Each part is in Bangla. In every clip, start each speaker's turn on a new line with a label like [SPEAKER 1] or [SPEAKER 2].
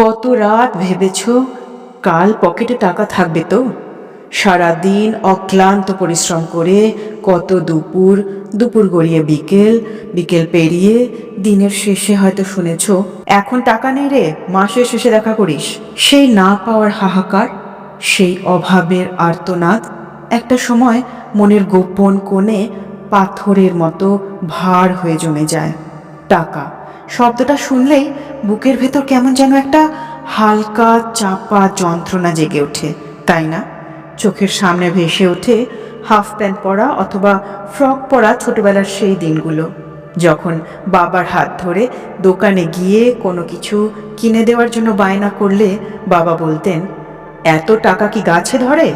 [SPEAKER 1] কত রাত ভেবেছ? কাল পকেটে টাকা থাকবে তো। সারাদিন অক্লান্ত পরিশ্রম করে কত দুপুর দুপুর গড়িয়ে বিকেল বিকেল পেরিয়ে দিনের শেষে হয়তো শুনেছ, এখন টাকা নেই রে, মাসের শেষে দেখা করিস। সেই না পাওয়ার হাহাকার, সেই অভাবের আর্তনাদ, একটা সময় মনের গোপন কোণে পাথরের মতো ভার হয়ে জমে যায় টাকা। শব্দটা শুনলেই বুকের ভেতর কেমন যেন একটা হালকা চাপা যন্ত্রণা জেগে ওঠে, তাই না? চোখের সামনে ভেসে ওঠে হাফ প্যান্ট পরা অথবা ফ্রক পরা ছোটবেলার সেই দিনগুলো, যখন বাবার হাত ধরে দোকানে গিয়ে কোনো কিছু কিনে দেওয়ার জন্য বায়না করলে বাবা বলতেন, এত টাকা কি গাছে ধরে?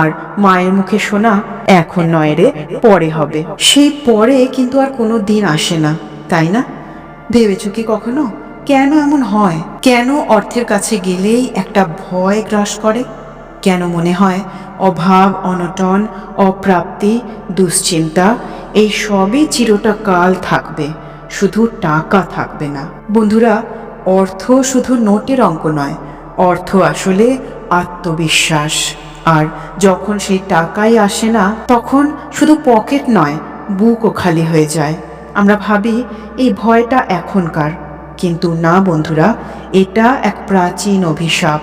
[SPEAKER 1] আর মায়ের মুখে শোনা এখন নয় রে, পরে হবে। সেই পরে কিন্তু আর কোনো দিন আসে না, তাই না? ভেবেছ কি কখনো? কেন এমন হয়? কেন অর্থের কাছে গেলেই একটা ভয় গ্রাস করে? কেন মনে হয় অভাব, অনটন, অপ্রাপ্তি, দুশ্চিন্তা, এই সবই চিরটা কাল থাকবে, শুধু টাকা থাকবে না। বন্ধুরা, অর্থ শুধু নোটের অঙ্ক নয়, অর্থ আসলে আত্মবিশ্বাস। আর যখন সেই টাকাই আসে না, তখন শুধু পকেট নয়, বুকও খালি হয়ে যায়। আমরা ভাবি, এই ভয়টা এখনকার। কিন্তু না, বন্ধুরা, এটা এক প্রাচীন অভিশাপ।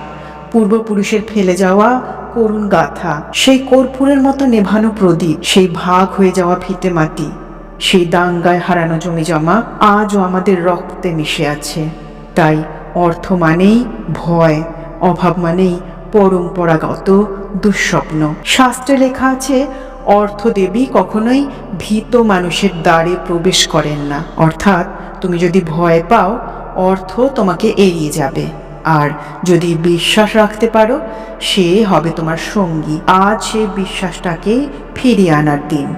[SPEAKER 1] পূর্বপুরুষের ফেলে যাওয়া করুণ গাথা, সেই কর্পূরের মতো নেভানো প্রদীপ, সেই ভাগ হয়ে যাওয়া ফিতে মাটি, সেই দাঙ্গায় হারানো জমি জমা আজও আমাদের রক্তে মিশে আছে। তাই অর্থ মানেই ভয়, অভাব মানেই পরম্পরাগত দুঃস্বপ্ন। শাস্ত্রে লেখা আছে অর্থদেবী কখনোই ভীত মানুষের দ্বারে প্রবেশ করেন না। অর্থাৎ তুমি যদি ভয় পাও, অর্থ তোমাকে এড়িয়ে যাবে। আর যদি বিশ্বাস রাখতে পারো, সে হবে তোমার সঙ্গী। আজ সেই বিশ্বাসটাকে ফিরিয়ে আনার দিন।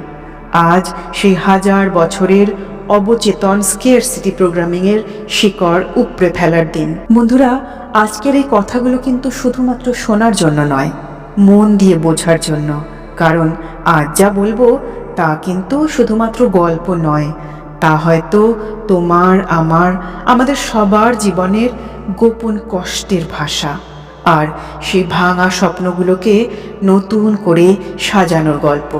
[SPEAKER 1] আজ সেই হাজার বছরের অবচেতন স্কেয়ার সিটি প্রোগ্রামিংয়ের শিকড় উপড়ে ফেলার দিন। বন্ধুরা, আজকের এই কথাগুলো কিন্তু শুধুমাত্র শোনার জন্য নয়, মন দিয়ে বোঝার জন্য। কারণ আজ যা বলব তা কিন্তু শুধুমাত্র গল্প নয়। তা হয়তো তোমার, আমার, আমাদের সবার জীবনের গোপন কষ্টের ভাষা। আর সেই ভাঙা স্বপ্নগুলোকে নতুন করে সাজানোর গল্প।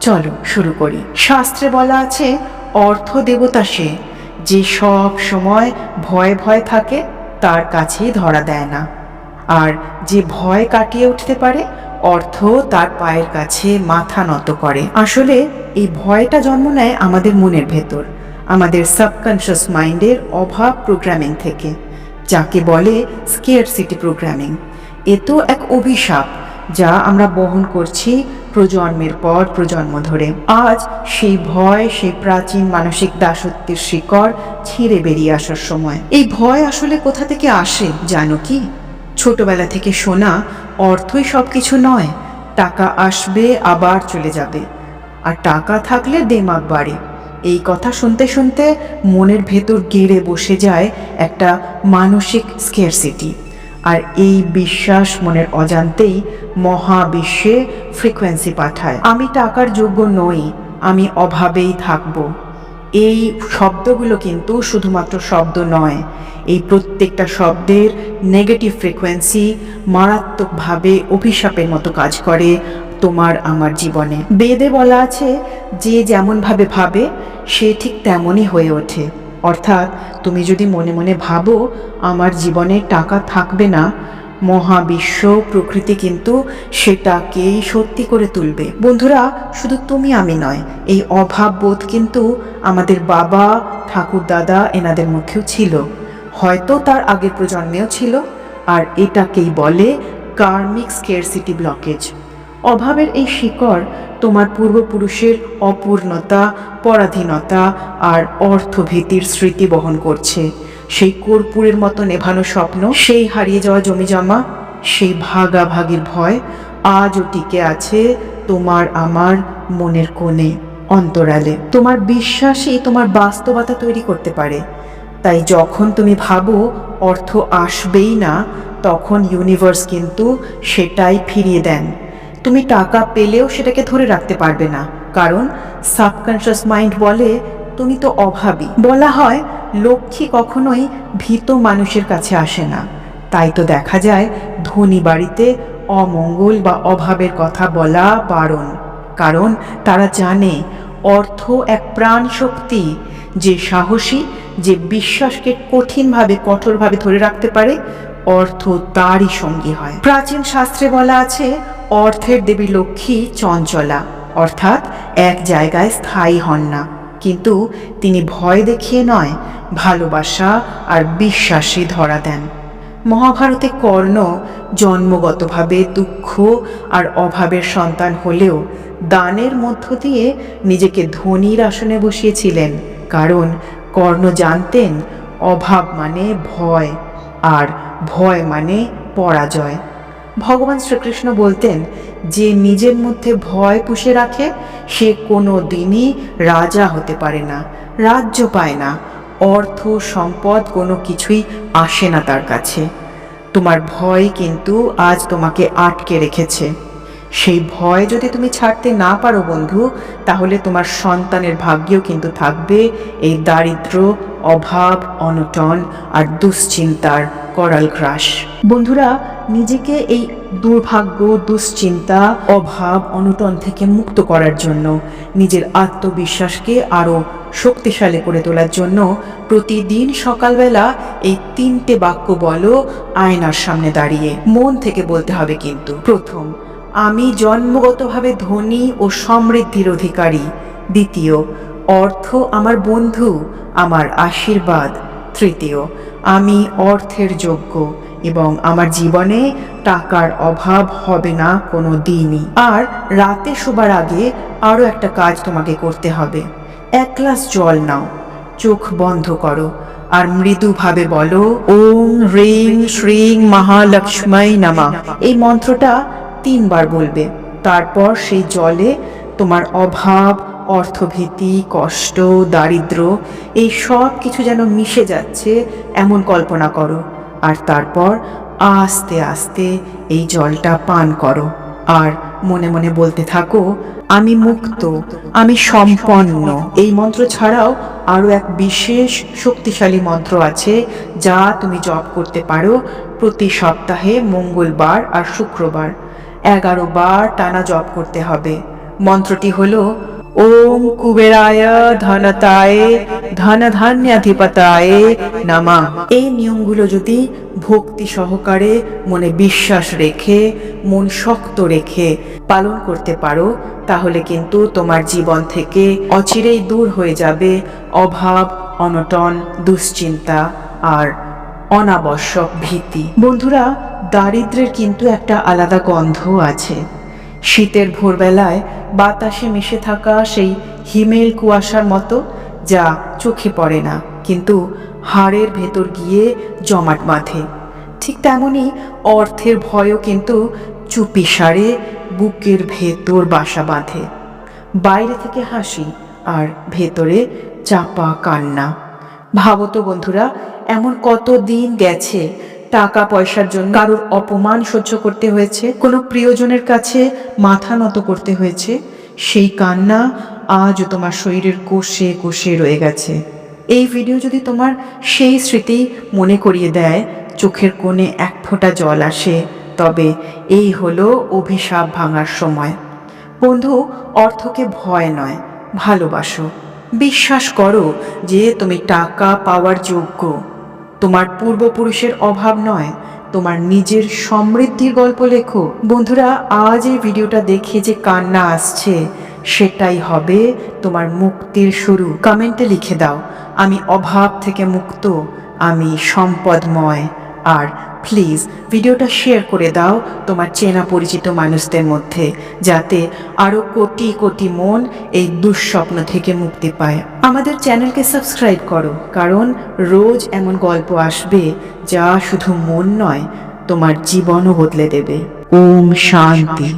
[SPEAKER 1] চলো শুরু করি। শাস্ত্রে বলা আছে, অর্থ দেবতা সে, যে সব সময় ভয় ভয় থাকে, তার কাছেই ধরা দেয় না। আর যে ভয় কাটিয়ে উঠতে পারে অর্থ তার পায়ের কাছে মাথা নত করে। আসলে, এই ভয়টা জন্ম নেয় আমাদের মনের ভেতর, আমাদের সাবকনশিয়াস মাইন্ডের অভাব প্রোগ্রামিং থেকে, যাকে বলে স্কেয়ার সিটি প্রোগ্রামিং এ তো এক অভিশাপ, যা আমরা বহন করছি প্রজন্মের পর প্রজন্ম ধরে। আজ সেই ভয়, সেই প্রাচীন মানসিক দাসত্বের শিকড় ছিঁড়ে বেরিয়ে আসার সময়। এই ভয় আসলে কোথা থেকে আসে, জানো কি? ছোটবেলা থেকে শোনা অর্থই সব কিছু নয়, টাকা আসবে, আবার চলে যাবে। আর টাকা থাকলে দেমাগ বাড়ে। এই কথা শুনতে শুনতে মনের ভেতর গেড়ে বসে যায় একটা মানসিক স্কেয়ারসিটি আর এই বিশ্বাস মনের অজান্তেই মহাবিশ্বে ফ্রিকোয়েন্সি পাঠায়। আমি টাকার যোগ্য নই, আমি অভাবেই থাকব। এই শব্দগুলো কিন্তু শুধুমাত্র শব্দ নয়, এই প্রত্যেকটা শব্দের নেগেটিভ ফ্রিকোয়েন্সি মারাত্মকভাবে অভিশাপের মতো কাজ করে তোমার আমার জীবনে। বেদে বলা আছে, যে যেমনভাবে ভাবে, সে ঠিক তেমনই হয়ে ওঠে। অর্থাৎ তুমি যদি মনে মনে ভাবো, আমার জীবনে টাকা থাকবে না মহাবিশ্ব প্রকৃতি কিন্তু সেটাকেই সত্যি করে তুলবে। বন্ধুরা, শুধু তুমি আমি নয়, এই অভাব বোধ কিন্তু আমাদের বাবা, ঠাকুর দাদা এনাদের মধ্যেও ছিল। হয়তো তার আগের প্রজন্মেও ছিল, আর এটাকেই বলে কার্মিক স্কেরসিটি ব্লকেজ। অভাবের এই শিকড় তোমার পূর্বপুরুষের অপূর্ণতা, পরাধীনতা আর অর্থভীতির স্মৃতি বহন করছে। সেই কর্পূরের মতো নেভানো স্বপ্ন, সেই হারিয়ে যাওয়া জমি জমা, সেই ভাগাভাগির ভয় আজও টিকে আছে তোমার আমার মনের কোণে, অন্তরালে। তোমার বিশ্বাসই তোমার বাস্তবতা তৈরি করতে পারে। তাই যখন তুমি ভাবো অর্থ আসবেই না, তখন ইউনিভার্স কিন্তু সেটাই ফিরিয়ে দেন। তুমি টাকা পেলেও সেটাকে ধরে রাখতে পারবে না। কারণ সাবকনশিয়াস মাইন্ড বলে, তুমি তো অভাবী। বলা হয় লক্ষ্মী কখনোই ভীত মানুষের কাছে আসে না। তাই তো দেখা যায়, ধনী বাড়িতে অমঙ্গল বা অভাবের কথা বলা বারণ। কারণ তারা জানে, অর্থ এক প্রাণ শক্তি যে সাহসী, যে বিশ্বাসকে কঠিনভাবে, কঠোরভাবে ধরে রাখতে পারে, অর্থ তারই সঙ্গী হয়। প্রাচীন শাস্ত্রে বলা আছে, অর্থের দেবী লক্ষ্মী চঞ্চলা, অর্থাৎ এক জায়গায় স্থায়ী হন না। কিন্তু তিনি ভয় দেখিয়ে নয়, ভালোবাসা আর বিশ্বাসী ধরা দেন। মহাভারতে কর্ণ জন্মগতভাবে দুঃখ আর অভাবের সন্তান হলেও দানের মধ্য দিয়ে নিজেকে ধনীর আসনে বসিয়েছিলেন, কারণ কর্ণ জানতেন অভাব মানে ভয় আর ভয় মানে পরাজয়। ভগবান শ্রীকৃষ্ণ বলতেন, যে নিজের মধ্যে ভয় পুষে রাখে, সে কোনো দিনই রাজা হতে পারে না, রাজ্য পায় না, অর্থ, সম্পদ কোনো কিছুই আসে না তার কাছে। তোমার ভয় কিন্তু আজ তোমাকে আটকে রেখেছে। সেই ভয় যদি তুমি ছাড়তে না পারো বন্ধু, তাহলে তোমার সন্তানের ভাগ্যেও কিন্তু থাকবে এই দারিদ্র অভাব, অনটন আর দুশ্চিন্তার করাল গ্রাস। বন্ধুরা, নিজেকে এই দুর্ভাগ্য, দুশ্চিন্তা, অভাব, অনটন থেকে মুক্ত করার জন্য, নিজের আত্মবিশ্বাসকে আরও শক্তিশালী করে তোলার জন্য প্রতিদিন সকালবেলা এই তিনটে বাক্য বলো আয়নার সামনে দাঁড়িয়ে। মন থেকে বলতে হবে কিন্তু, প্রথম, আমি জন্মগতভাবে ধনী ও সমৃদ্ধির অধিকারী। দ্বিতীয় অর্থ আমার বন্ধু, আমার আশীর্বাদ। তৃতীয়, আমি অর্থের যোগ্য এবং আমার জীবনে টাকার অভাব হবে না কোনো দিনই। আর রাতে শোবার আগে আরও একটা কাজ তোমাকে করতে হবে। এক গ্লাস জল নাও, চোখ বন্ধ করো আর মৃদুভাবে বলো, ওম রিং শ্রীং মহালক্ষ্মী নামা। এই মন্ত্রটা তিনবার বলবে। তারপর সেই জলে তোমার অভাব অর্থভীতি, কষ্ট, দারিদ্র, এই সব কিছু যেন মিশে যাচ্ছে, এমন কল্পনা করো। আর তারপর আস্তে আস্তে এই জলটা পান করো। আর মনে মনে বলতে থাকো, আমি মুক্ত, আমি সম্পন্ন। এই মন্ত্র ছাড়াও আরও এক বিশেষ শক্তিশালী মন্ত্র আছে, যা তুমি জপ করতে পারো প্রতি সপ্তাহে মঙ্গলবার আর শুক্রবার। এগারো বার টানা জপ করতে হবে। মন্ত্রটি হলো ওম কুবেরায় ধনতায় ধন ধান্যাধিপতায় নামা। এই নিয়মগুলো যদি ভক্তি সহকারে মনে বিশ্বাস রেখে, মন শক্ত রেখে পালন করতে পারো, তাহলে কিন্তু তোমার জীবন থেকে অচিরেই দূর হয়ে যাবে অভাব, অনটন, দুশ্চিন্তা আর অনাবশ্যক ভীতি। বন্ধুরা, দারিদ্রের কিন্তু একটা আলাদা গন্ধ আছে। শীতের ভোরবেলায় বাতাসে মিশে থাকা সেই হিমেল কুয়াশার মতো যা চোখে পড়ে না, কিন্তু হাড়ের ভেতর গিয়ে জমাট বাঁধে। ঠিক তেমনই অর্থের ভয়ও কিন্তু চুপি সারে বুকের ভেতর বাসা বাঁধে। বাইরে থেকে হাসি আর ভেতরে চাপা কান্না। ভাবো তো বন্ধুরা, এমন কত দিন গেছে টাকা পয়সার জন্য কারোর অপমান সহ্য করতে হয়েছে, কোনো প্রিয়জনের কাছে মাথা নত করতে হয়েছে, সেই কান্না আজও তোমার শরীরের কোষে কোষে রয়ে গেছে। এই ভিডিও যদি তোমার সেই স্মৃতি মনে করিয়ে দেয়, চোখের কোণে এক ফোঁটা জল আসে, তবে এই হলো অভিশাপ ভাঙার সময়। বন্ধু, অর্থকে ভয় নয়, ভালোবাসো। বিশ্বাস করো যে তুমি টাকা পাওয়ার যোগ্য। তোমার পূর্বপুরুষের অভাব নয়, তোমার নিজের সমৃদ্ধির গল্প লেখো। বন্ধুরা, আজ এই ভিডিওটা দেখে যে কান্না আসছে, সেটাই হবে তোমার মুক্তির শুরু। কমেন্টে লিখে দাও, আমি অভাব থেকে মুক্ত, আমি সম্পদময়, আর প্লিজ ভিডিওটা শেয়ার করে দাও তোমার চেনা পরিচিত মানুষদের মধ্যে, যাতে আরও কোটি কোটি মন এই দুঃস্বপ্ন থেকে মুক্তি পায়। আমাদের চ্যানেলকে সাবস্ক্রাইব করো, কারণ রোজ এমন গল্প আসবে যা শুধু মন নয়, তোমার জীবনও বদলে দেবে। ওম শান্তি।